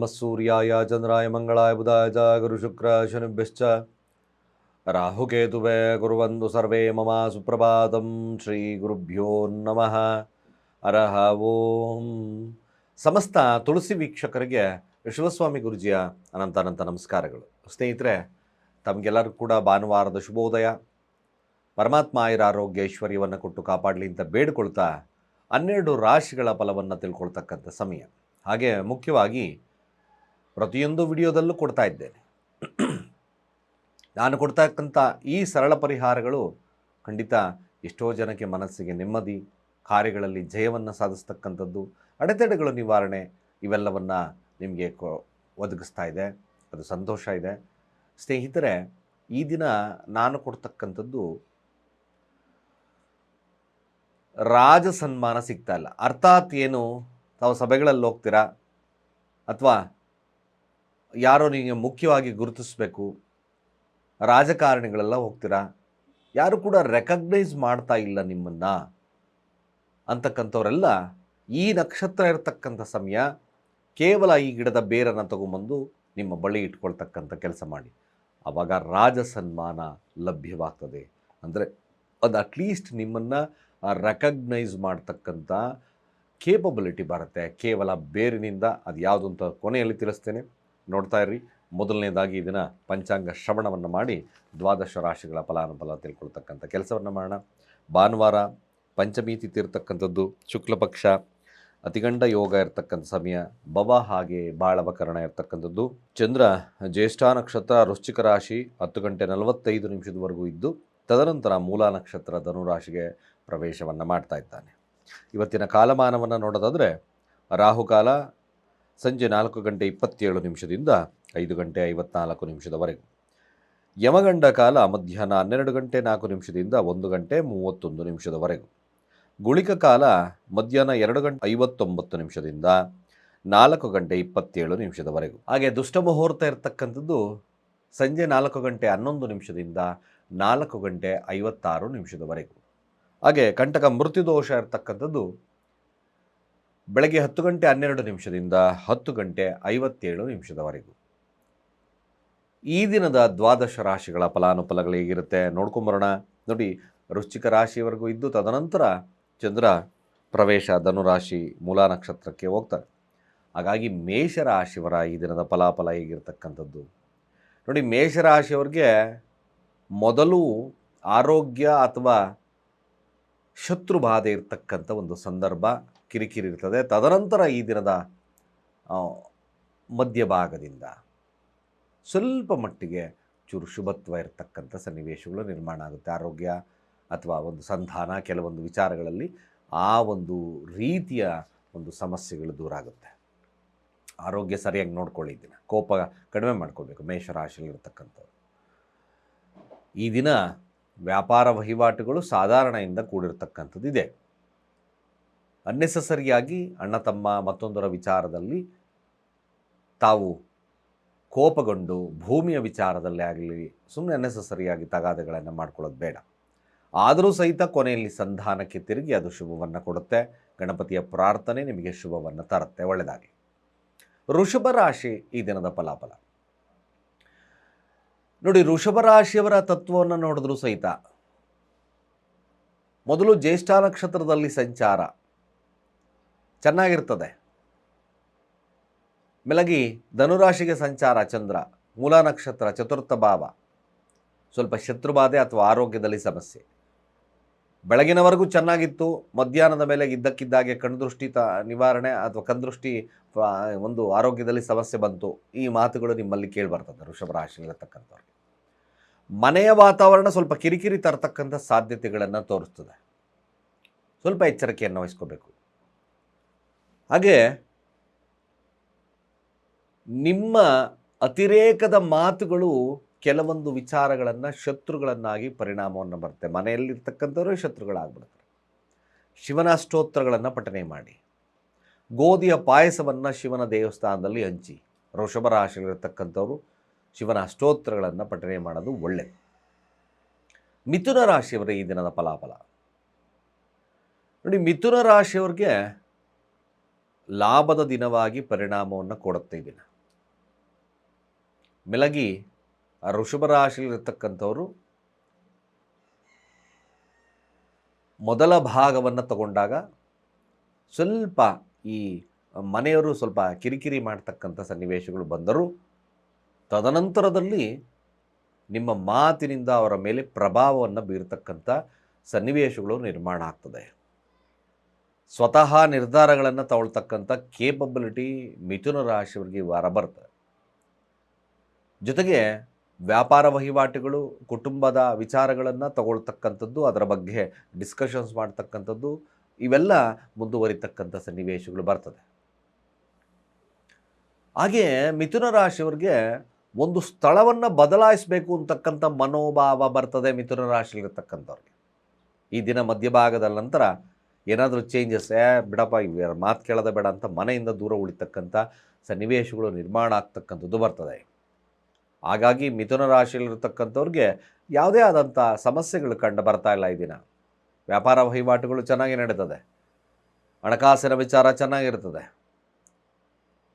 ನಮಃ ಸೂರ್ಯಾಯ ಚಂದ್ರಾಯ ಮಂಗಳಾಯ ಬುಧಾಯ ಚ ಗುರುಶುಕ್ರ ಶನಿಭ್ಯಶ್ಚ ರಾಹುಕೇತುವೆ ಕುರುವಂದು ಸರ್ವೇ ಮಮ ಸುಪ್ರಭಾತಂ ಶ್ರೀ ಗುರುಭ್ಯೋ ನಮಃ ಅರಹ ಓಂ ಸಮಸ್ತ ತುಳಸಿ ವೀಕ್ಷಕರಿಗೆ ಶಿವಸ್ವಾಮಿ ಗುರುಜಿಯ ಅನಂತ ಅನಂತ ನಮಸ್ಕಾರಗಳು. ಸ್ನೇಹಿತರೆ, ತಮಗೆಲ್ಲರಿಗೂ ಕೂಡ ಭಾನುವಾರದ ಶುಭೋದಯ. ಪರಮಾತ್ಮ ಆಯುರ ಆರೋಗ್ಯ ಐಶ್ವರ್ಯವನ್ನು ಕೊಟ್ಟು ಕಾಪಾಡಲಿ ಅಂತ ಬೇಡಿಕೊಳ್ತಾ ಹನ್ನೆರಡು ರಾಶಿಗಳ ಫಲವನ್ನು ತಿಳ್ಕೊಳ್ತಕ್ಕಂಥ ಸಮಯ. ಹಾಗೆ ಮುಖ್ಯವಾಗಿ ಪ್ರತಿಯೊಂದು ವಿಡಿಯೋದಲ್ಲೂ ಕೊಡ್ತಾ ಇದ್ದೇನೆ. ನಾನು ಕೊಡ್ತಕ್ಕಂಥ ಈ ಸರಳ ಪರಿಹಾರಗಳು ಖಂಡಿತ ಎಷ್ಟೋ ಜನಕ್ಕೆ ಮನಸ್ಸಿಗೆ ನೆಮ್ಮದಿ, ಕಾರ್ಯಗಳಲ್ಲಿ ಜಯವನ್ನು ಸಾಧಿಸ್ತಕ್ಕಂಥದ್ದು, ಅಡೆತಡೆಗಳು ನಿವಾರಣೆ ಇವೆಲ್ಲವನ್ನು ನಿಮಗೆ ಕೊ ಒದಗಿಸ್ತಾ ಇದೆ. ಅದು ಸಂತೋಷ ಇದೆ. ಸ್ನೇಹಿತರೆ, ಈ ದಿನ ನಾನು ಕೊಡ್ತಕ್ಕಂಥದ್ದು ರಾಜ ಸನ್ಮಾನ ಸಿಗ್ತಾ ಇಲ್ಲ. ಅರ್ಥಾತ್ ಏನು? ತಾವು ಸಭೆಗಳಲ್ಲಿ ಹೋಗ್ತೀರಾ? ಅಥವಾ ಯಾರೋ ನಿಮಗೆ ಮುಖ್ಯವಾಗಿ ಗುರುತಿಸಬೇಕು, ರಾಜಕಾರಣಿಗಳೆಲ್ಲ ಹೋಗ್ತೀರಾ? ಯಾರು ಕೂಡ ರೆಕಗ್ನೈಸ್ ಮಾಡ್ತಾ ಇಲ್ಲ ನಿಮ್ಮನ್ನು ಅಂತಕ್ಕಂಥವರೆಲ್ಲ ಈ ನಕ್ಷತ್ರ ಇರತಕ್ಕಂಥ ಸಮಯ ಕೇವಲ ಈ ಗಿಡದ ಬೇರನ್ನು ತಗೊಂಬಂದು ನಿಮ್ಮ ಬಳಿ ಇಟ್ಕೊಳ್ತಕ್ಕಂಥ ಕೆಲಸ ಮಾಡಿ. ಆವಾಗ ರಾಜ ಸನ್ಮಾನ ಲಭ್ಯವಾಗ್ತದೆ. ಅಂದರೆ ಅದು ಅಟ್ಲೀಸ್ಟ್ ನಿಮ್ಮನ್ನು ರೆಕಗ್ನೈಸ್ ಮಾಡ್ತಕ್ಕಂಥ ಕೇಪಬಿಲಿಟಿ ಬರುತ್ತೆ. ಕೇವಲ ಬೇರಿನಿಂದ ಅದು ಯಾವುದು ಅಂತ ಕೊನೆಯಲ್ಲಿ ತಿಳಿಸ್ತೇನೆ. ನೋಡ್ತಾ ಇರ್ರಿ. ಮೊದಲನೇದಾಗಿ ಇದನ್ನು ಪಂಚಾಂಗ ಶ್ರವಣವನ್ನು ಮಾಡಿ ದ್ವಾದಶ ರಾಶಿಗಳ ಫಲಾನುಫಲ ತಿಳ್ಕೊಳ್ತಕ್ಕಂಥ ಕೆಲಸವನ್ನು ಮಾಡೋಣ. ಭಾನುವಾರ ಪಂಚಮಿ ತಿಥಿ ಶುಕ್ಲಪಕ್ಷ ಶುಕ್ಲ ಪಕ್ಷ, ಅತಿಗಂಡ ಯೋಗ ಇರತಕ್ಕಂಥ ಸಮಯ, ಭವ ಹಾಗೆ ಬಾಳವಕರಣ ಇರತಕ್ಕಂಥದ್ದು. ಚಂದ್ರ, ಜ್ಯೇಷ್ಠ ನಕ್ಷತ್ರ, ವೃಶ್ಚಿಕ ರಾಶಿ ಹತ್ತು ಗಂಟೆ ನಲವತ್ತೈದು ನಿಮಿಷದವರೆಗೂ ಇದ್ದು, ತದನಂತರ ಮೂಲ ನಕ್ಷತ್ರ ಧನುರಾಶಿಗೆ ಪ್ರವೇಶವನ್ನು ಮಾಡ್ತಾ ಇದ್ದಾನೆ. ಇವತ್ತಿನ ಕಾಲಮಾನವನ್ನು ನೋಡೋದಾದರೆ, ರಾಹುಕಾಲ ಸಂಜೆ ನಾಲ್ಕು ಗಂಟೆ ಇಪ್ಪತ್ತೇಳು ನಿಮಿಷದಿಂದ ಐದು ಗಂಟೆ ಐವತ್ನಾಲ್ಕು ನಿಮಿಷದವರೆಗೂ. ಯಮಗಂಡ ಕಾಲ ಮಧ್ಯಾಹ್ನ ಹನ್ನೆರಡು ಗಂಟೆ ನಾಲ್ಕು ನಿಮಿಷದಿಂದ ಒಂದು ಗಂಟೆ ಮೂವತ್ತೊಂದು ನಿಮಿಷದವರೆಗೂ. ಗುಳಿಕ ಕಾಲ ಮಧ್ಯಾಹ್ನ ಎರಡು ಗಂಟೆ ಐವತ್ತೊಂಬತ್ತು ನಿಮಿಷದಿಂದ ನಾಲ್ಕು ಗಂಟೆ ಇಪ್ಪತ್ತೇಳು ನಿಮಿಷದವರೆಗೂ. ಹಾಗೆ ದುಷ್ಟ ಮುಹೂರ್ತ ಇರತಕ್ಕಂಥದ್ದು ಸಂಜೆ ನಾಲ್ಕು ಗಂಟೆ ಹನ್ನೊಂದು ನಿಮಿಷದಿಂದ ನಾಲ್ಕು ಗಂಟೆ ಐವತ್ತಾರು ನಿಮಿಷದವರೆಗೂ. ಹಾಗೆ ಕಂಟಕ ಮೃತ್ಯುದೋಷ ಇರತಕ್ಕಂಥದ್ದು ಬೆಳಗ್ಗೆ ಹತ್ತು ಗಂಟೆ ಹನ್ನೆರಡು ನಿಮಿಷದಿಂದ ಹತ್ತು ಗಂಟೆ ಐವತ್ತೇಳು ನಿಮಿಷದವರೆಗೂ. ಈ ದಿನದ ದ್ವಾದಶ ರಾಶಿಗಳ ಫಲಾನುಫಲಗಳು ಹೇಗಿರುತ್ತೆ ನೋಡ್ಕೊಂಬರೋಣ ನೋಡಿ, ವೃಶ್ಚಿಕ ರಾಶಿಯವರೆಗೂ ಇದ್ದು ತದನಂತರ ಚಂದ್ರ ಪ್ರವೇಶ ಧನುರಾಶಿ ಮೂಲ ನಕ್ಷತ್ರಕ್ಕೆ ಹೋಗ್ತಾರೆ. ಹಾಗಾಗಿ ಮೇಷರಾಶಿಯವರ ಈ ದಿನದ ಫಲಾಫಲ ಹೇಗಿರ್ತಕ್ಕಂಥದ್ದು? ನೋಡಿ ಮೇಷರಾಶಿಯವ್ರಿಗೆ ಮೊದಲು ಆರೋಗ್ಯ ಅಥವಾ ಶತ್ರು ಬಾಧೆ ಇರತಕ್ಕಂಥ ಒಂದು ಸಂದರ್ಭ. ಕಿರಿಕಿರಿ ಇರ್ತದೆ. ತದನಂತರ ಈ ದಿನದ ಮಧ್ಯಭಾಗದಿಂದ ಸ್ವಲ್ಪ ಮಟ್ಟಿಗೆ ಚೂರು ಶುಭತ್ವ ಇರತಕ್ಕಂಥ ಸನ್ನಿವೇಶಗಳು ನಿರ್ಮಾಣ ಆಗುತ್ತೆ. ಆರೋಗ್ಯ ಅಥವಾ ಒಂದು ಸಂಧಾನ, ಕೆಲವೊಂದು ವಿಚಾರಗಳಲ್ಲಿ ಆ ಒಂದು ರೀತಿಯ ಒಂದು ಸಮಸ್ಯೆಗಳು ದೂರ ಆಗುತ್ತೆ. ಆರೋಗ್ಯ ಸರಿಯಾಗಿ ನೋಡ್ಕೊಳ್ಳಿ ದಿನ. ಕೋಪ ಕಡಿಮೆ ಮಾಡ್ಕೋಬೇಕು ಮೇಷರಾಶಿಯಲ್ಲಿರ್ತಕ್ಕಂಥವ್ರು ಈ ದಿನ ವ್ಯಾಪಾರ ವಹಿವಾಟುಗಳು ಸಾಧಾರಣದಿಂದ ಕೂಡಿರ್ತಕ್ಕಂಥದ್ದು ಇದೆ. ಅನ್ನೆಸಸರಿಯಾಗಿ ಅಣ್ಣ ತಮ್ಮ ಮತ್ತೊಂದರ ವಿಚಾರದಲ್ಲಿ ತಾವು ಕೋಪಗೊಂಡು ಭೂಮಿಯ ವಿಚಾರದಲ್ಲೇ ಆಗಲಿ ಸುಮ್ಮನೆ ಅನ್ನೆಸಸರಿಯಾಗಿ ತಗಾದೆಗಳನ್ನು ಮಾಡ್ಕೊಳ್ಳೋದು ಬೇಡ. ಆದರೂ ಸಹಿತ ಕೊನೆಯಲ್ಲಿ ಸಂಧಾನಕ್ಕೆ ತಿರುಗಿ ಅದು ಶುಭವನ್ನು ಕೊಡುತ್ತೆ. ಗಣಪತಿಯ ಪ್ರಾರ್ಥನೆ ನಿಮಗೆ ಶುಭವನ್ನು ತರುತ್ತೆ. ಒಳ್ಳೆಯದಾಗಿ ಋಷಭ ರಾಶಿ ಈ ದಿನದ ಫಲಾಫಲ. ನೋಡಿ ಋಷಭ ರಾಶಿಯವರ ತತ್ವವನ್ನು ನೋಡಿದ್ರು ಸಹಿತ ಮೊದಲು ಜ್ಯೇಷ್ಠ ನಕ್ಷತ್ರದಲ್ಲಿ ಸಂಚಾರ. ಚೆನ್ನಾಗಿರ್ತದೆ. ಮೆಲಗಿ, ಧನುರಾಶಿಗೆ ಸಂಚಾರ, ಚಂದ್ರ, ಮೂಲ ನಕ್ಷತ್ರ, ಚತುರ್ಥ ಭಾವ. ಸ್ವಲ್ಪ ಶತ್ರುಬಾಧೆ ಅಥವಾ ಆರೋಗ್ಯದಲ್ಲಿ ಸಮಸ್ಯೆ. ಬೆಳಗಿನವರೆಗೂ ಚೆನ್ನಾಗಿತ್ತು, ಮಧ್ಯಾಹ್ನದ ಮೇಲೆ ಇದ್ದಕ್ಕಿದ್ದಾಗೆ ಕಣ್ದೃಷ್ಟಿ ತ, ನಿವಾರಣೆ ಅಥವಾ ಕಣ್ದೃಷ್ಟಿ ಒಂದು ಆರೋಗ್ಯದಲ್ಲಿ ಸಮಸ್ಯೆ ಬಂತು, ಈ ಮಾತುಗಳು ನಿಮ್ಮಲ್ಲಿ ಕೇಳಿಬರ್ತದೆ, ವೃಷಭ ರಾಶಿಯಲ್ಲಿರತಕ್ಕಂಥವ್ರಿಗೆ. ಮನೆಯ ವಾತಾವರಣ ಸ್ವಲ್ಪ ಕಿರಿಕಿರಿ ತರತಕ್ಕಂಥ ಸಾಧ್ಯತೆಗಳನ್ನು ತೋರಿಸ್ತದೆ. ಸ್ವಲ್ಪ ಎಚ್ಚರಿಕೆಯನ್ನು ವಹಿಸ್ಕೋಬೇಕು. ಹಾಗೆ ನಿಮ್ಮ ಅತಿರೇಕದ ಮಾತುಗಳು ಕೆಲವೊಂದು ವಿಚಾರಗಳನ್ನು ಶತ್ರುಗಳನ್ನಾಗಿ ಪರಿಣಾಮವನ್ನು ಬರುತ್ತೆ. ಮನೆಯಲ್ಲಿರ್ತಕ್ಕಂಥವರು ಶತ್ರುಗಳಾಗ್ಬಿಡ್ತಾರೆ. ಶಿವನ ಸ್ತೋತ್ರಗಳನ್ನು ಪಠನೆ ಮಾಡಿ. ಗೋಧಿಯ ಪಾಯಸವನ್ನು ಶಿವನ ದೇವಸ್ಥಾನದಲ್ಲಿ ಹಂಚಿ. ವೃಷಭ ರಾಶಿಯಲ್ಲಿರ್ತಕ್ಕಂಥವ್ರು ಶಿವನ ಸ್ತೋತ್ರಗಳನ್ನು ಪಠನೆ ಮಾಡೋದು ಒಳ್ಳೆಯದು ಮಿಥುನ ರಾಶಿಯವರೇ ಈ ದಿನದ ಫಲಾಫಲ. ನೋಡಿ, ಮಿಥುನ ರಾಶಿಯವ್ರಿಗೆ ಲಾಭದ ದಿನವಾಗಿ ಪರಿಣಾಮವನ್ನು ಕೊಡುತ್ತೆ ದಿನ. ಮೆಲಗಿ ಆ ವೃಷಭ ರಾಶಿಯಲ್ಲಿರ್ತಕ್ಕಂಥವ್ರು ಮೊದಲ ಭಾಗವನ್ನು ತಗೊಂಡಾಗ ಸ್ವಲ್ಪ ಈ ಮನೆಯವರು ಸ್ವಲ್ಪ ಕಿರಿಕಿರಿ ಮಾಡ್ತಕ್ಕಂಥ ಸನ್ನಿವೇಶಗಳು ಬಂದರೂ ತದನಂತರದಲ್ಲಿ ನಿಮ್ಮ ಮಾತಿನಿಂದ ಅವರ ಮೇಲೆ ಪ್ರಭಾವವನ್ನು ಬೀರ್ತಕ್ಕಂಥ ಸನ್ನಿವೇಶಗಳು ನಿರ್ಮಾಣ ಆಗ್ತದೆ. ಸ್ವತಃ ನಿರ್ಧಾರಗಳನ್ನು ತಗೊಳ್ತಕ್ಕಂಥ ಕೇಪಬಿಲಿಟಿ ಮಿಥುನ ರಾಶಿಯವರಿಗೆ ವಾರ ಬರ್ತದೆ ಜೊತೆಗೆ ವ್ಯಾಪಾರ ವಹಿವಾಟುಗಳು, ಕುಟುಂಬದ ವಿಚಾರಗಳನ್ನು ತಗೊಳ್ತಕ್ಕಂಥದ್ದು ಅದರ ಬಗ್ಗೆ ಡಿಸ್ಕಷನ್ಸ್ ಮಾಡ್ತಕ್ಕಂಥದ್ದು ಇವೆಲ್ಲ ಮುಂದುವರಿತಕ್ಕಂಥ ಸನ್ನಿವೇಶಗಳು ಬರ್ತದೆ. ಹಾಗೆಯೇ ಮಿಥುನ ರಾಶಿಯವರಿಗೆ ಒಂದು ಸ್ಥಳವನ್ನು ಬದಲಾಯಿಸಬೇಕು ಅಂತಕ್ಕಂಥ ಮನೋಭಾವ ಬರ್ತದೆ ಮಿಥುನ ರಾಶಿಯಲ್ಲಿರ್ತಕ್ಕಂಥವ್ರಿಗೆ. ಈ ದಿನ ಮಧ್ಯಭಾಗದ ನಂತರ ಏನಾದರೂ ಚೇಂಜಸ್ ಏ, ಬಿಡಪ್ಪ, ಇವ್ರ ಮಾತು ಕೇಳೋದ ಬೇಡ ಅಂತ ಮನೆಯಿಂದ ದೂರ ಉಳಿತಕ್ಕಂಥ ಸನ್ನಿವೇಶಗಳು ನಿರ್ಮಾಣ ಆಗ್ತಕ್ಕಂಥದ್ದು ಬರ್ತದೆ. ಹಾಗಾಗಿ ಮಿಥುನ ರಾಶಿಯಲ್ಲಿರ್ತಕ್ಕಂಥವ್ರಿಗೆ ಯಾವುದೇ ಆದಂಥ ಸಮಸ್ಯೆಗಳು ಕಂಡು ಬರ್ತಾ ಇಲ್ಲ ಈ ದಿನ. ವ್ಯಾಪಾರ ವಹಿವಾಟುಗಳು ಚೆನ್ನಾಗಿ ನಡೀತದೆ. ಹಣಕಾಸಿನ ವಿಚಾರ ಚೆನ್ನಾಗಿರ್ತದೆ.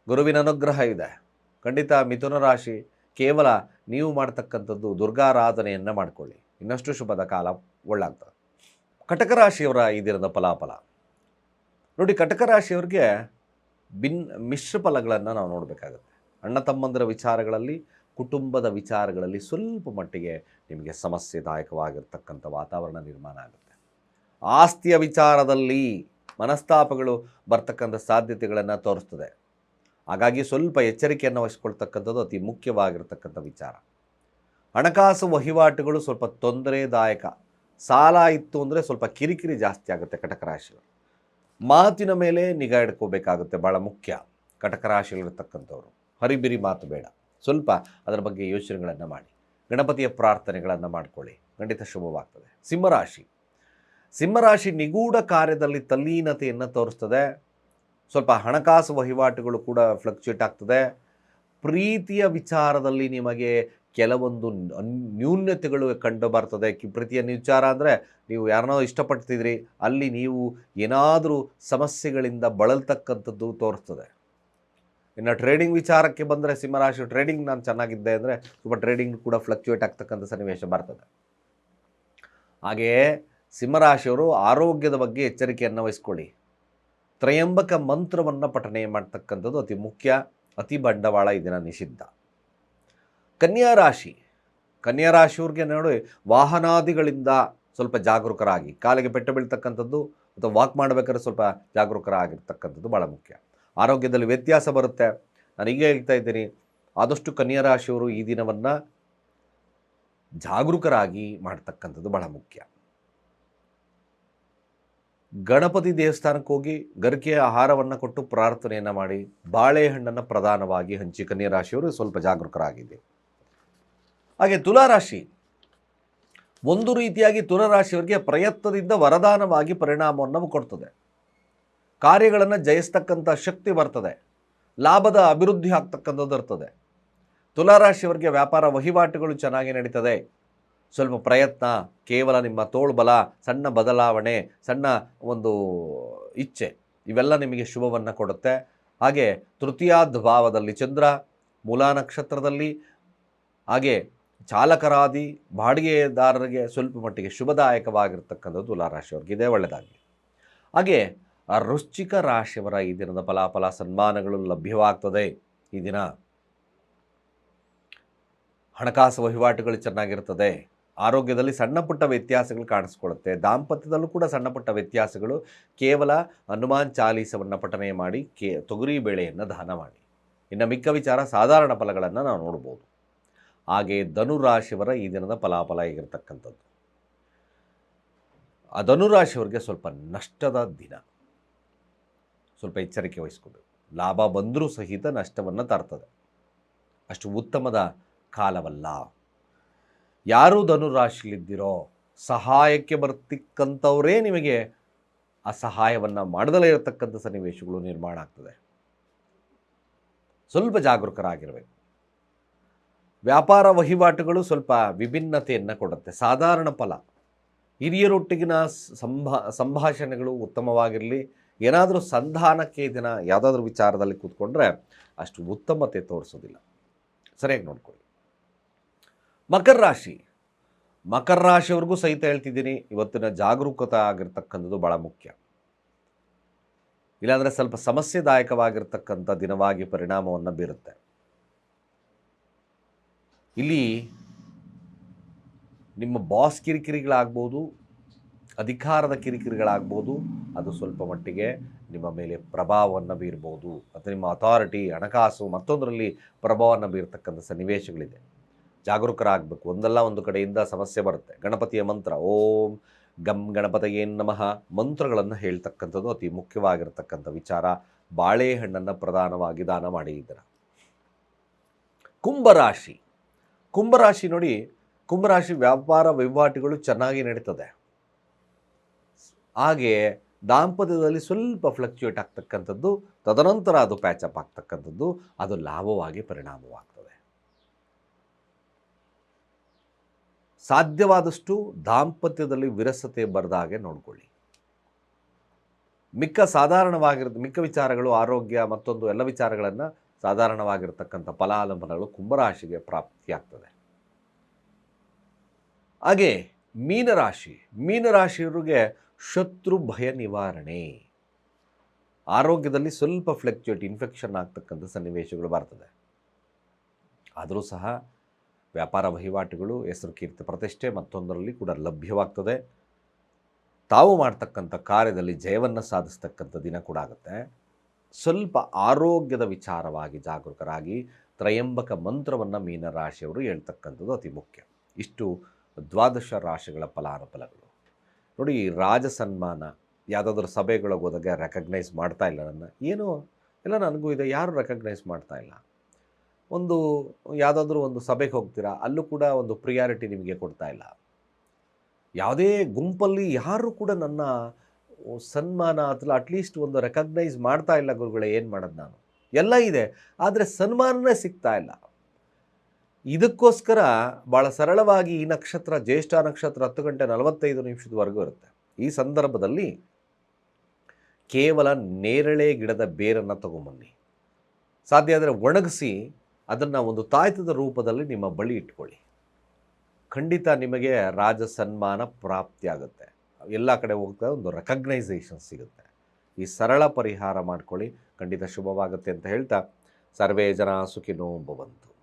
ಗುರುವಿನ ಅನುಗ್ರಹ ಇದೆ. ಖಂಡಿತ ಮಿಥುನ ರಾಶಿ ಕೇವಲ ನೀವು ಮಾಡ್ತಕ್ಕಂಥದ್ದು ದುರ್ಗಾರಾಧನೆಯನ್ನು ಮಾಡಿಕೊಳ್ಳಿ. ಇನ್ನಷ್ಟು ಶುಭದ ಕಾಲ, ಒಳ್ಳಾಗ್ತದೆ. ಕಟಕ ರಾಶಿಯವರ ಈ ದಿನದ ಫಲಾಫಲ. ನೋಡಿ ಕಟಕ ರಾಶಿಯವ್ರಿಗೆ ಭಿನ್, ಮಿಶ್ರ ಫಲಗಳನ್ನು ನಾವು ನೋಡಬೇಕಾಗುತ್ತೆ. ಅಣ್ಣ ತಮ್ಮಂದಿರ ವಿಚಾರಗಳಲ್ಲಿ, ಕುಟುಂಬದ ವಿಚಾರಗಳಲ್ಲಿ ಸ್ವಲ್ಪ ಮಟ್ಟಿಗೆ ನಿಮಗೆ ಸಮಸ್ಯೆದಾಯಕವಾಗಿರ್ತಕ್ಕಂಥ ವಾತಾವರಣ ನಿರ್ಮಾಣ ಆಗುತ್ತೆ. ಆಸ್ತಿಯ ವಿಚಾರದಲ್ಲಿ ಮನಸ್ತಾಪಗಳು ಬರ್ತಕ್ಕಂಥ ಸಾಧ್ಯತೆಗಳನ್ನು ತೋರಿಸ್ತದೆ. ಹಾಗಾಗಿ ಸ್ವಲ್ಪ ಎಚ್ಚರಿಕೆಯನ್ನು ವಹಿಸ್ಕೊಳ್ತಕ್ಕಂಥದ್ದು ಅತಿ ಮುಖ್ಯವಾಗಿರ್ತಕ್ಕಂಥ ವಿಚಾರ. ಹಣಕಾಸು ವಹಿವಾಟುಗಳು ಸ್ವಲ್ಪ ತೊಂದರೆದಾಯಕ. ಸಾಲ ಇತ್ತು ಅಂದರೆ ಸ್ವಲ್ಪ ಕಿರಿಕಿರಿ ಜಾಸ್ತಿ ಆಗುತ್ತೆ ಕಟಕ ರಾಶಿಯವರು ಮಾತಿನ ಮೇಲೆ ನಿಗಾ ಇಡ್ಕೋಬೇಕಾಗುತ್ತೆ ಭಾಳ ಮುಖ್ಯ. ಕಟಕ ರಾಶಿಯಲ್ಲಿರ್ತಕ್ಕಂಥವ್ರು ಹರಿಬಿರಿ ಮಾತು ಬೇಡ. ಸ್ವಲ್ಪ ಅದರ ಬಗ್ಗೆ ಯೋಚನೆಗಳನ್ನು ಮಾಡಿ. ಗಣಪತಿಯ ಪ್ರಾರ್ಥನೆಗಳನ್ನು ಮಾಡಿಕೊಳ್ಳಿ. ಖಂಡಿತ ಶುಭವಾಗ್ತದೆ. ಸಿಂಹರಾಶಿ. ಸಿಂಹರಾಶಿ ನಿಗೂಢ ಕಾರ್ಯದಲ್ಲಿ ತಲ್ಲೀನತೆಯನ್ನು ತೋರಿಸ್ತದೆ. ಸ್ವಲ್ಪ ಹಣಕಾಸು ವಹಿವಾಟುಗಳು ಕೂಡ ಫ್ಲಕ್ಚುಯೇಟ್ ಆಗ್ತದೆ. ಪ್ರೀತಿಯ ವಿಚಾರದಲ್ಲಿ ನಿಮಗೆ ಕೆಲವೊಂದು ನ್ಯೂನ್ಯತೆಗಳು ಕಂಡು ಬರ್ತದೆ. ಕಿ, ಪ್ರೀತಿಯ ವಿಚಾರ ಅಂದರೆ ನೀವು ಯಾರನ್ನೋ ಇಷ್ಟಪಡ್ತಿದ್ರಿ, ಅಲ್ಲಿ ನೀವು ಏನಾದರೂ ಸಮಸ್ಯೆಗಳಿಂದ ಬಳಲ್ತಕ್ಕಂಥದ್ದು ತೋರಿಸ್ತದೆ. ಇನ್ನು ಟ್ರೇಡಿಂಗ್ ವಿಚಾರಕ್ಕೆ ಬಂದರೆ ಸಿಂಹರಾಶಿ ಟ್ರೇಡಿಂಗ್ ನಾನು ಚೆನ್ನಾಗಿದ್ದೆ ಅಂದರೆ ತುಂಬ ಟ್ರೇಡಿಂಗ್ ಕೂಡ ಫ್ಲಕ್ಚುಯೇಟ್ ಆಗ್ತಕ್ಕಂಥ ಸನ್ನಿವೇಶ ಬರ್ತದೆ. ಹಾಗೆಯೇ ಸಿಂಹರಾಶಿಯವರು ಆರೋಗ್ಯದ ಬಗ್ಗೆ ಎಚ್ಚರಿಕೆಯನ್ನು ವಹಿಸ್ಕೊಳ್ಳಿ. ತ್ರಯಂಬಕ ಮಂತ್ರವನ್ನು ಪಠನೆ ಮಾಡ್ತಕ್ಕಂಥದ್ದು ಅತಿ ಮುಖ್ಯ, ಅತಿ ಬಂಡವಾಳ ಇದನ್ನು ನಿಷಿದ್ಧ. ಕನ್ಯಾ ರಾಶಿ. ಕನ್ಯಾ ರಾಶಿಯವ್ರಿಗೆ ನೋಡಿ, ವಾಹನಾದಿಗಳಿಂದ ಸ್ವಲ್ಪ ಜಾಗರೂಕರಾಗಿ, ಕಾಲಿಗೆ ಪೆಟ್ಟು ಬೀಳ್ತಕ್ಕಂಥದ್ದು ಅಥವಾ ವಾಕ್ ಮಾಡಬೇಕಾದ್ರೆ ಸ್ವಲ್ಪ ಜಾಗರೂಕರಾಗಿರ್ತಕ್ಕಂಥದ್ದು ಭಾಳ ಮುಖ್ಯ. ಆರೋಗ್ಯದಲ್ಲಿ ವ್ಯತ್ಯಾಸ ಬರುತ್ತೆ. ನಾನು ಈಗ ಹೇಳ್ತಾ ಇದ್ದೀನಿ, ಆದಷ್ಟು ಕನ್ಯಾ ರಾಶಿಯವರು ಈ ದಿನವನ್ನು ಜಾಗರೂಕರಾಗಿ ಮಾಡ್ತಕ್ಕಂಥದ್ದು ಬಹಳ ಮುಖ್ಯ. ಗಣಪತಿ ದೇವಸ್ಥಾನಕ್ಕೆ ಹೋಗಿ ಗರಿಕೆಯ ಆಹಾರವನ್ನು ಕೊಟ್ಟು ಪ್ರಾರ್ಥನೆಯನ್ನು ಮಾಡಿ, ಬಾಳೆಹಣ್ಣನ್ನು ಪ್ರಧಾನವಾಗಿ ಹಂಚಿ ಕನ್ಯಾ ರಾಶಿಯವರು ಸ್ವಲ್ಪ ಜಾಗರೂಕರಾಗಿದೆ ಹಾಗೆ ತುಲಾರಾಶಿ ಒಂದು ರೀತಿಯಾಗಿ ತುಲಾರಾಶಿಯವರಿಗೆ ಪ್ರಯತ್ನದಿಂದ ವರದಾನವಾಗಿ ಪರಿಣಾಮವನ್ನು ಕೊಡ್ತದೆ. ಕಾರ್ಯಗಳನ್ನು ಜಯಿಸ್ತಕ್ಕಂಥ ಶಕ್ತಿ ಬರ್ತದೆ. ಲಾಭದ ಅಭಿವೃದ್ಧಿ ಆಗ್ತಕ್ಕಂಥದ್ದು ಇರ್ತದೆ. ತುಲಾರಾಶಿಯವರಿಗೆ ವ್ಯಾಪಾರ ವಹಿವಾಟುಗಳು ಚೆನ್ನಾಗಿ ನಡೀತದೆ. ಸ್ವಲ್ಪ ಪ್ರಯತ್ನ, ಕೇವಲ ನಿಮ್ಮ ತೋಳ್ಬಲ, ಸಣ್ಣ ಬದಲಾವಣೆ, ಸಣ್ಣ ಒಂದು ಇಚ್ಛೆ, ಇವೆಲ್ಲ ನಿಮಗೆ ಶುಭವನ್ನು ಕೊಡುತ್ತೆ. ಹಾಗೆ ತೃತೀಯಾದ್ ಭಾವದಲ್ಲಿ ಚಂದ್ರ, ಮೂಲಾ ನಕ್ಷತ್ರದಲ್ಲಿ, ಹಾಗೆ ಚಾಲಕರಾದಿ ಬಾಡಿಗೆದಾರರಿಗೆ ಸ್ವಲ್ಪ ಮಟ್ಟಿಗೆ ಶುಭದಾಯಕವಾಗಿರ್ತಕ್ಕಂಥದ್ದು ತುಲಾರಾಶಿಯವ್ರಿಗೆ ಇದೇ ಒಳ್ಳೆಯದಾಗಲಿ ಹಾಗೆ ವೃಶ್ಚಿಕ ರಾಶಿಯವರ ಈ ದಿನದ ಫಲಾಫಲ, ಸನ್ಮಾನಗಳು ಲಭ್ಯವಾಗ್ತದೆ. ಈ ದಿನ ಹಣಕಾಸು ವಹಿವಾಟುಗಳು ಚೆನ್ನಾಗಿರ್ತದೆ. ಆರೋಗ್ಯದಲ್ಲಿ ಸಣ್ಣ ಪುಟ್ಟ ವ್ಯತ್ಯಾಸಗಳು ಕಾಣಿಸ್ಕೊಳ್ಳುತ್ತೆ. ದಾಂಪತ್ಯದಲ್ಲೂ ಕೂಡ ಸಣ್ಣ ಪುಟ್ಟ ವ್ಯತ್ಯಾಸಗಳು. ಕೇವಲ ಹನುಮಾನ್ ಚಾಲೀಸವನ್ನು ಪಠನೆ ಮಾಡಿ, ಕೇ, ತೊಗರಿ ಬೇಳೆಯನ್ನು ದಾನ ಮಾಡಿ. ಇನ್ನು ಮಿಕ್ಕ ವಿಚಾರ ಸಾಧಾರಣ ಫಲಗಳನ್ನು ನಾವು ನೋಡ್ಬೋದು. ಹಾಗೆ ಧನುರಾಶಿಯವರ ಈ ದಿನದ ಫಲಾಫಲ ಆಗಿರ್ತಕ್ಕಂಥದ್ದು. ಆ ಧನುರಾಶಿಯವರಿಗೆ ಸ್ವಲ್ಪ ನಷ್ಟದ ದಿನ. ಸ್ವಲ್ಪ ಎಚ್ಚರಿಕೆ ವಹಿಸ್ಕೋಬೇಕು. ಲಾಭ ಬಂದರೂ ಸಹಿತ ನಷ್ಟವನ್ನು ತರ್ತದೆ. ಅಷ್ಟು ಉತ್ತಮದ ಕಾಲವಲ್ಲ. ಯಾರು ಧನುರಾಶಿಲಿದ್ದೀರೋ ಸಹಾಯಕ್ಕೆ ಬರ್ತಿಕ್ಕಂಥವರೇ ನಿಮಗೆ ಆ ಸಹಾಯವನ್ನು ಮಾಡದಲೇ ಇರತಕ್ಕಂಥ ಸನ್ನಿವೇಶಗಳು ನಿರ್ಮಾಣ ಆಗ್ತದೆ. ಸ್ವಲ್ಪ ಜಾಗರೂಕರಾಗಿರಬೇಕು. ವ್ಯಾಪಾರ ವಹಿವಾಟುಗಳು ಸ್ವಲ್ಪ ವಿಭಿನ್ನತೆಯನ್ನು ಕೊಡುತ್ತೆ. ಸಾಧಾರಣ ಫಲ. ಹಿರಿಯರೊಟ್ಟಿಗಿನ ಸಂಭಾ, ಸಂಭಾಷಣೆಗಳು ಉತ್ತಮವಾಗಿರಲಿ. ಏನಾದರೂ ಸಂಧಾನಕ್ಕೆ ಇದನ್ನು ಯಾವುದಾದ್ರೂ ವಿಚಾರದಲ್ಲಿ ಕೂತ್ಕೊಂಡ್ರೆ ಅಷ್ಟು ಉತ್ತಮತೆ ತೋರಿಸೋದಿಲ್ಲ. ಸರಿಯಾಗಿ ನೋಡ್ಕೊಳ್ಳಿ. ಮಕರ ರಾಶಿ. ಮಕರ ರಾಶಿಯವ್ರಿಗೂ ಸಹಿತ ಹೇಳ್ತಿದ್ದೀನಿ, ಇವತ್ತಿನ ಜಾಗರೂಕತೆ ಆಗಿರ್ತಕ್ಕಂಥದ್ದು ಭಾಳ ಮುಖ್ಯ. ಇಲ್ಲಾಂದರೆ ಸ್ವಲ್ಪ ಸಮಸ್ಯೆದಾಯಕವಾಗಿರ್ತಕ್ಕಂಥ ದಿನವಾಗಿ ಪರಿಣಾಮವನ್ನು ಬೀರುತ್ತೆ. ಇಲ್ಲಿ ನಿಮ್ಮ ಬಾಸ್ ಕಿರಿಕಿರಿಗಳಾಗ್ಬೋದು, ಅಧಿಕಾರದ ಕಿರಿಕಿರಿಗಳಾಗ್ಬೋದು, ಅದು ಸ್ವಲ್ಪ ಮಟ್ಟಿಗೆ ನಿಮ್ಮ ಮೇಲೆ ಪ್ರಭಾವವನ್ನು ಬೀರ್ಬೋದು. ಅಥವಾ ನಿಮ್ಮ ಅಥಾರಿಟಿ ಹಣಕಾಸು, ಮತ್ತೊಂದರಲ್ಲಿ ಪ್ರಭಾವವನ್ನು ಬೀರ್ತಕ್ಕಂಥ ಸನ್ನಿವೇಶಗಳಿದೆ. ಜಾಗರೂಕರಾಗಬೇಕು. ಒಂದಲ್ಲ ಒಂದು ಕಡೆಯಿಂದ ಸಮಸ್ಯೆ ಬರುತ್ತೆ. ಗಣಪತಿಯ ಮಂತ್ರ, ಓಂ ಗಮ್ ಗಣಪತಯೇ ನಮಃ, ಮಂತ್ರಗಳನ್ನು ಹೇಳ್ತಕ್ಕಂಥದ್ದು ಅತಿ ಮುಖ್ಯವಾಗಿರತಕ್ಕಂಥ ವಿಚಾರ. ಬಾಳೆಹಣ್ಣನ್ನು ಪ್ರಧಾನವಾಗಿ ದಾನ ಮಾಡಿದ್ದೀರ ಕುಂಭರಾಶಿ. ಕುಂಭರಾಶಿ ನೋಡಿ, ಕುಂಭರಾಶಿ ವ್ಯಾಪಾರ ವಹಿವಾಟುಗಳು ಚೆನ್ನಾಗಿ ನಡೀತದೆ. ಹಾಗೆ ದಾಂಪತ್ಯದಲ್ಲಿ ಸ್ವಲ್ಪ ಫ್ಲಕ್ಚುಯೇಟ್ ಆಗ್ತಕ್ಕಂಥದ್ದು, ತದನಂತರ ಅದು ಪ್ಯಾಚಪ್ ಆಗ್ತಕ್ಕಂಥದ್ದು, ಅದು ಲಾಭವಾಗಿ ಪರಿಣಾಮವಾಗ್ತದೆ. ಸಾಧ್ಯವಾದಷ್ಟು ದಾಂಪತ್ಯದಲ್ಲಿ ವಿರಸತೆ ಬರದ ಹಾಗೆ ನೋಡಿಕೊಳ್ಳಿ. ಮಿಕ್ಕ ಸಾಧಾರಣವಾಗಿರೋದು, ಮಿಕ್ಕ ವಿಚಾರಗಳು, ಆರೋಗ್ಯ ಮತ್ತೊಂದು ಎಲ್ಲ ವಿಚಾರಗಳನ್ನು ಸಾಧಾರಣವಾಗಿರ್ತಕ್ಕಂಥ ಫಲಾಲಂಬನಗಳು ಕುಂಭರಾಶಿಗೆ ಪ್ರಾಪ್ತಿಯಾಗ್ತದೆ. ಹಾಗೆ ಮೀನರಾಶಿ, ಮೀನರಾಶಿಯವರಿಗೆ ಶತ್ರು ಭಯ ನಿವಾರಣೆ. ಆರೋಗ್ಯದಲ್ಲಿ ಸ್ವಲ್ಪ ಫ್ಲೆಕ್ಚುಯೇಟ್ ಇನ್ಫೆಕ್ಷನ್ ಆಗ್ತಕ್ಕಂಥ ಸನ್ನಿವೇಶಗಳು ಬರ್ತದೆ. ಆದರೂ ಸಹ ವ್ಯಾಪಾರ ವಹಿವಾಟುಗಳು, ಹೆಸರು ಕೀರ್ತಿ ಪ್ರತಿಷ್ಠೆ ಮತ್ತೊಂದರಲ್ಲಿ ಕೂಡ ಲಭ್ಯವಾಗ್ತದೆ. ತಾವು ಮಾಡ್ತಕ್ಕಂಥ ಕಾರ್ಯದಲ್ಲಿ ಜಯವನ್ನು ಸಾಧಿಸ್ತಕ್ಕಂಥ ದಿನ ಕೂಡ ಆಗುತ್ತೆ. ಸ್ವಲ್ಪ ಆರೋಗ್ಯದ ವಿಚಾರವಾಗಿ ಜಾಗರೂಕರಾಗಿ ತ್ರಯಂಬಕ ಮಂತ್ರವನ್ನು ಮೀನರಾಶಿಯವರು ಹೇಳ್ತಕ್ಕಂಥದ್ದು ಅತಿ ಮುಖ್ಯ. ಇಷ್ಟು ದ್ವಾದಶ ರಾಶಿಗಳ ಫಲಾನುಫಲಗಳು. ನೋಡಿ ರಾಜ ಸನ್ಮಾನ ಯಾವುದಾದ್ರೂ ಸಭೆಗಳಿಗೆ ಹೋದಾಗ ರೆಕಗ್ನೈಸ್ ಮಾಡ್ತಾ ಇಲ್ಲ ನನ್ನ. ಏನು ಎಲ್ಲ ನನಗೂ ಇದೆ, ಯಾರು ರೆಕಗ್ನೈಸ್ ಮಾಡ್ತಾ ಇಲ್ಲ? ಒಂದು, ಯಾವುದಾದ್ರೂ ಒಂದು ಸಭೆಗೆ ಹೋಗ್ತೀರಾ? ಅಲ್ಲೂ ಕೂಡ ಒಂದು ಪ್ರಿಯಾರಿಟಿ ನಿಮಗೆ ಕೊಡ್ತಾ ಇಲ್ಲ. ಯಾವುದೇ ಗುಂಪಲ್ಲಿ ಯಾರು ಕೂಡ ನನ್ನ ಸನ್ಮಾನ ಅಥವಾ ಅಟ್ಲೀಸ್ಟ್ ಒಂದು ರೆಕಗ್ನೈಸ್ ಮಾಡ್ತಾ ಇಲ್ಲ ಗುರುಗಳೇ, ಏನು ಮಾಡೋದು ನಾನು? ಎಲ್ಲ ಇದೆ, ಆದರೆ ಸನ್ಮಾನನೇ ಸಿಗ್ತಾ ಇಲ್ಲ. ಇದಕ್ಕೋಸ್ಕರ ಭಾಳ ಸರಳವಾಗಿ ಈ ನಕ್ಷತ್ರ, ಜ್ಯೇಷ್ಠ ನಕ್ಷತ್ರ ಹತ್ತು ಗಂಟೆ ನಲವತ್ತೈದು ನಿಮಿಷದವರೆಗೂ ಇರುತ್ತೆ. ಈ ಸಂದರ್ಭದಲ್ಲಿ ಕೇವಲ ನೇರಳೆ ಗಿಡದ ಬೇರನ್ನು ತಗೊಂಬನ್ನಿ. ಸಾಧ್ಯ ಆದರೆ ಒಣಗಿಸಿ ಅದನ್ನು ಒಂದು ತಾಯ್ತದ ರೂಪದಲ್ಲಿ ನಿಮ್ಮ ಬಳಿ ಇಟ್ಕೊಳ್ಳಿ. ಖಂಡಿತ ನಿಮಗೆ ರಾಜ ಸನ್ಮಾನ ಪ್ರಾಪ್ತಿಯಾಗುತ್ತೆ. ಎಲ್ಲ ಕಡೆ ಹೋಗ್ತಾ ಒಂದು ರೆಕಗ್ನೈಸೇಷನ್ ಸಿಗುತ್ತೆ. ಈ ಸರಳ ಪರಿಹಾರ ಮಾಡ್ಕೊಳ್ಳಿ. ಖಂಡಿತ ಶುಭವಾಗುತ್ತೆ ಅಂತ ಹೇಳ್ತಾ, ಸರ್ವೇ ಜನ ಸುಖಿನೋ ಭವಂತು.